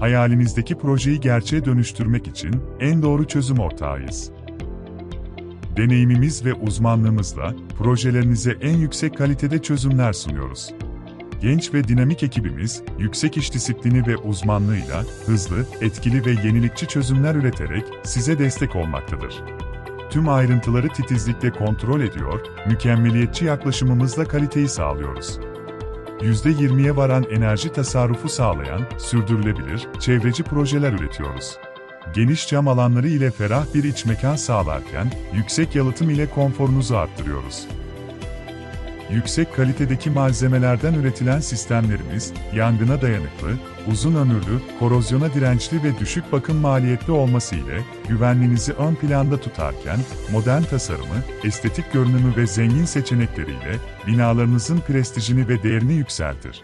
hayalinizdeki projeyi gerçeğe dönüştürmek için en doğru çözüm ortağıyız. Deneyimimiz ve uzmanlığımızla projelerinize en yüksek kalitede çözümler sunuyoruz. Genç ve dinamik ekibimiz, yüksek iş disiplini ve uzmanlığıyla hızlı, etkili ve yenilikçi çözümler üreterek size destek olmaktadır. Tüm ayrıntıları titizlikle kontrol ediyor, mükemmeliyetçi yaklaşımımızla kaliteyi sağlıyoruz. %20'ye varan enerji tasarrufu sağlayan, sürdürülebilir, çevreci projeler üretiyoruz. Geniş cam alanları ile ferah bir iç mekan sağlarken, yüksek yalıtım ile konforunuzu arttırıyoruz. Yüksek kalitedeki malzemelerden üretilen sistemlerimiz, yangına dayanıklı, uzun ömürlü, korozyona dirençli ve düşük bakım maliyetli olması ile güvenliğinizi ön planda tutarken, modern tasarımı, estetik görünümü ve zengin seçenekleriyle binalarınızın prestijini ve değerini yükseltir.